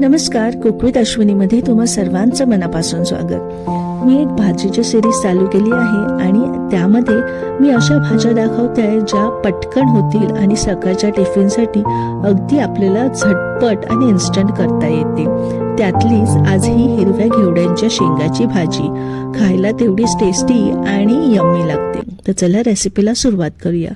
नमस्कार कुकवित अश्विनीमध्ये तुम्हा सर्वांचं मनापासून स्वागत. मी एक भाजीची सिरीज चालू केली आहे आणि त्यामध्ये मी अशा भाज्या दाखवते आहे ज्या पटकन होतील आणि सकाळच्या टिफिनसाठी अगदी आपल्याला झटपट आणि इन्स्टंट करता येते त्यातलीच आज ही हिरव्या घेवड्यांच्या शेंगाची भाजी. खायला तेवढीच टेस्टी आणि यम्मी लागते. तर चला रेसिपीला सुरुवात करूया.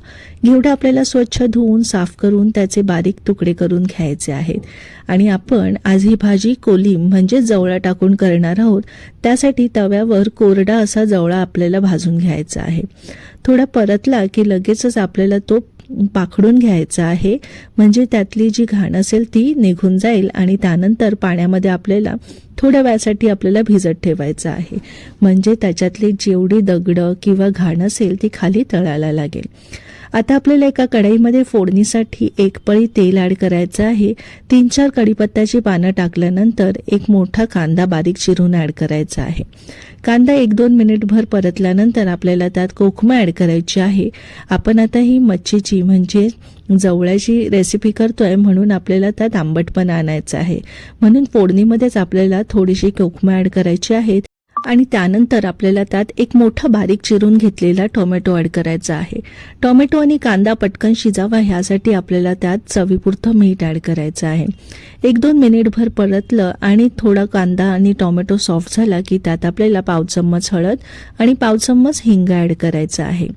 घेवडा आपल्याला स्वच्छ धुवून साफ करून त्याचे बारीक तुकडे करून घ्यायचे आहेत. आणि आपण आज ही भाजी कोलिम म्हणजे जवळा टाकून करणार आहोत. त्यासाठी तव्यावर कोरडा असा जवळा आपल्याला भाजून घ्यायचा आहे. थोडा परतला की लगेचच आपल्याला तो पाखडून घ्यायचा आहे. म्हणजे त्यातली जी घाण असेल ती निघून जाईल आणि त्यानंतर पाण्यामध्ये आपल्याला थोड्या वेळासाठी आपल्याला भिजत ठेवायचं आहे. म्हणजे त्याच्यातली जेवढी दगडं किंवा घाण असेल ती खाली तळायला लागेल. आता आपल्याला एका कढईमध्ये फोडणीसाठी एक पळी तेल ॲड करायचं आहे. तीन चार कढीपत्त्याची पानं टाकल्यानंतर एक मोठा कांदा बारीक चिरून ॲड करायचा आहे. कांदा एक दोन मिनिटभर परतल्यानंतर आपल्याला त्यात कोकमा ॲड करायची आहे. आपण आता ही मच्छीची म्हणजे जवळ्याची रेसिपी करतोय म्हणून आपल्याला त्यात आंबटपणा आणायचं आहे. म्हणून फोडणीमध्येच आपल्याला थोडीशी कोकमा ॲड करायची आहे आणि त्यानंतर आपल्याला त्यात एक मोठा बारीक चिरून घेतलेला टोमॅटो ॲड करायचा आहे. टोमॅटो आणि कांदा पटकन शिजावा ह्यासाठी आपल्याला त्यात चवीपुरतं मीठ ॲड करायचं आहे. एक दोन मिनिटभर परतलं आणि थोडा कांदा आणि टोमॅटो सॉफ्ट झाला की त्यात आपल्याला पाव चम्मच हळद आणि पाव चम्मच हिंग ॲड करायचं आहे.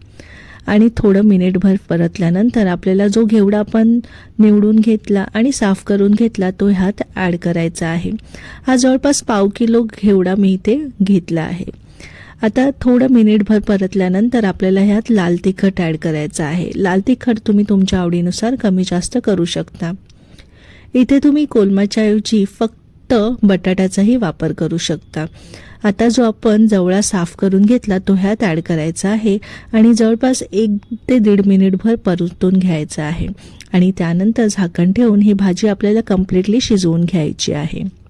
आणि थोडं मिनिटभर परतल्यानंतर आपल्याला जो घेवडा आपण निवडून घेतला आणि साफ करून घेतला तो ह्यात ॲड करायचा आहे. हा जवळपास पाव किलो घेवडा मी इथे घेतला आहे. आता थोडं मिनिटभर परतल्यानंतर आपल्याला ह्यात लाल तिखट ॲड करायचं आहे. लाल तिखट तुम्ही तुमच्या आवडीनुसार कमी जास्त करू शकता. इथे तुम्ही कोलमाच्या ऐवजी फक्त बटाट्याचाही वापर करू शकता. आता जो आपण जवळा साफ करून घेतला तो ह्यात ॲड करायचा आहे आणि जवळपास एक ते दीड मिनिटभर परतून घ्यायचा आहे. आणि त्यानंतर झाकण ठेवून ही भाजी आपल्याला कम्प्लिटली शिजवून घ्यायची आहे.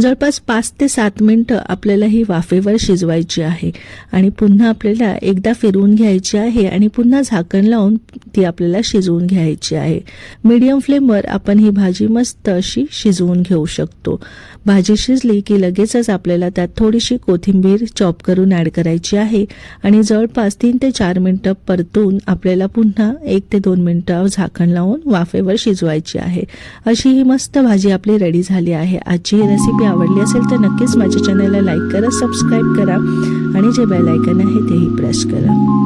जवळपास पाच ते सात मिनटं आपल्याला ही वाफेवर शिजवायची आहे आणि पुन्हा आपल्याला एकदा फिरवून घ्यायची आहे आणि पुन्हा झाकण लावून ती आपल्याला शिजवून घ्यायची आहे. मीडियम फ्लेमवर आपण ही भाजी मस्त अशी शिजवून घेऊ शकतो. भाजी शिजली की लगेचच आपल्याला त्यात थोडीशी कोथिंबीर चॉप करून ॲड करायची आहे आणि जवळपास तीन ते चार मिनटं परतून आपल्याला पुन्हा एक ते दोन मिनटं झाकण लावून वाफेवर शिजवायची आहे. अशी ही मस्त भाजी आपली रेडी झाली आहे. आजची ही रेसिपी आवडली असेल तर नक्कीच माझ्या चॅनलला लाईक करा सबस्क्राईब करा आणि जे बेल आयकन आहे तेही प्रेस करा.